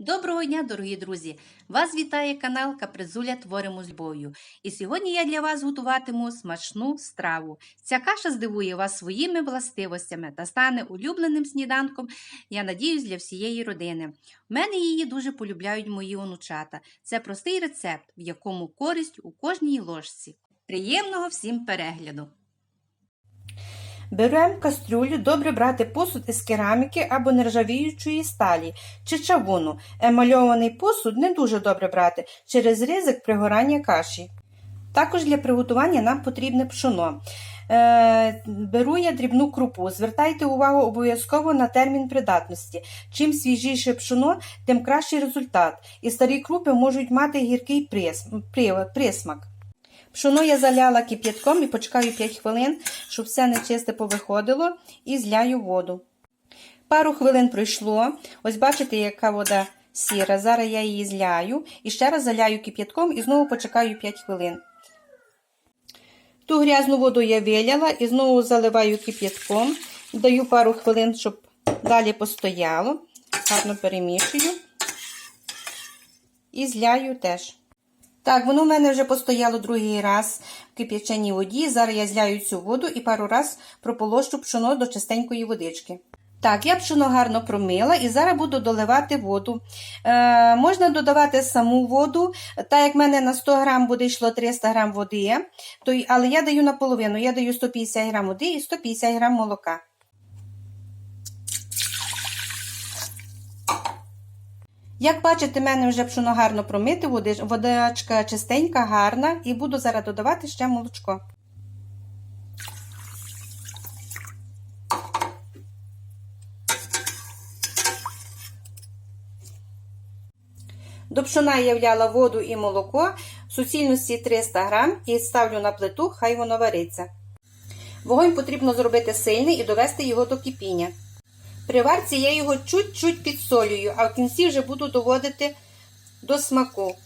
Доброго дня, дорогі друзі! Вас вітає канал Капризуля Творимо з любов'ю. І сьогодні я для вас готуватиму смачну страву. Ця каша здивує вас своїми властивостями та стане улюбленим сніданком, я надіюсь, для всієї родини. У мене її дуже полюбляють мої онучата. Це простий рецепт, в якому користь у кожній ложці. Приємного всім перегляду! Беремо кастрюлю, добре брати посуд із кераміки або нержавіючої сталі чи чавуну. Емальований посуд не дуже добре брати через ризик пригорання каші. Також для приготування нам потрібне пшоно. Е, беру я дрібну крупу. Звертайте увагу обов'язково на термін придатності. Чим свіжіше пшоно, тим кращий результат. І старі крупи можуть мати гіркий присмак. Пшоно я заляла кип'ятком і почекаю 5 хвилин, щоб все нечисте повиходило, і зляю воду. Пару хвилин пройшло. Ось бачите, яка вода сіра. Зараз я її зляю і ще раз заляю кип'ятком і знову почекаю 5 хвилин. Ту грязну воду я виляла і знову заливаю кип'ятком. Даю пару хвилин, щоб далі постояло. Гарно перемішую. І зляю теж. Так, воно в мене вже постояло другий раз в кип'яченій воді. Зараз я зляю цю воду і пару раз прополощу пшоно до чистенької водички. Так, я пшоно гарно промила і зараз буду доливати воду. Е, можна додавати саму воду, так як в мене на 100 грам буде йшло 300 грам води, то, але я даю наполовину, я даю 150 грам води і 150 грам молока. Як бачите, мене вже пшоно гарно промити, води- водичка чистенька, гарна, і буду зараз додавати ще молочко. До пшона я вляла воду і молоко суцільності 300 грам і ставлю на плиту, хай воно вариться. Вогонь потрібно зробити сильний і довести його до кипіння. При варці я його чуть-чуть підсолюю, а в кінці вже буду доводити до смаку.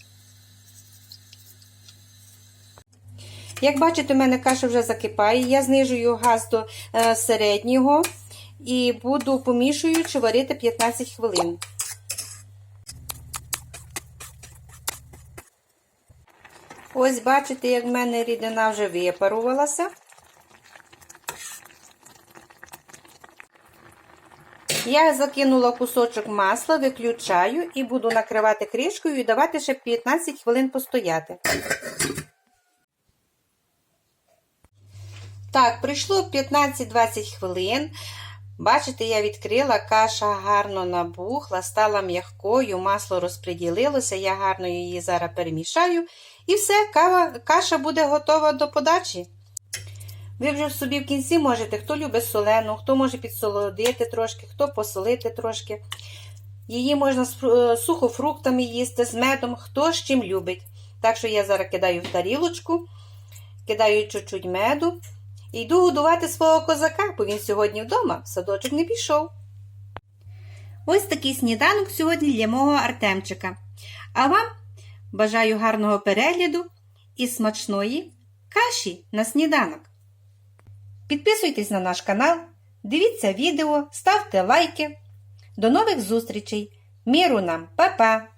Як бачите, у мене каша вже закипає, я знижую газ до е, середнього і буду помішуючи варити 15 хвилин. Ось бачите, як в мене рідина вже випарувалася. Я закинула кусочок масла, виключаю і буду накривати кришкою і давати ще 15 хвилин постояти. Так, пройшло 15-20 хвилин. Бачите, я відкрила, каша гарно набухла, стала м'якою, масло розподілилося, я гарно її зараз перемішаю. І все, кава, каша буде готова до подачі. Ви вже собі в кінці можете, хто любить солену, хто може підсолодити трошки, хто посолити трошки. Її можна з е, сухофруктами їсти, з медом, хто з чим любить. Так що я зараз кидаю в тарілочку, кидаю чуть-чуть меду і йду годувати свого козака, бо він сьогодні вдома в садочок не пішов. Ось такий сніданок сьогодні для мого Артемчика. А вам бажаю гарного перегляду і смачної каші на сніданок. Підписуйтесь на наш канал, дивіться відео, ставте лайки. До нових зустрічей! Міру нам, Па-па!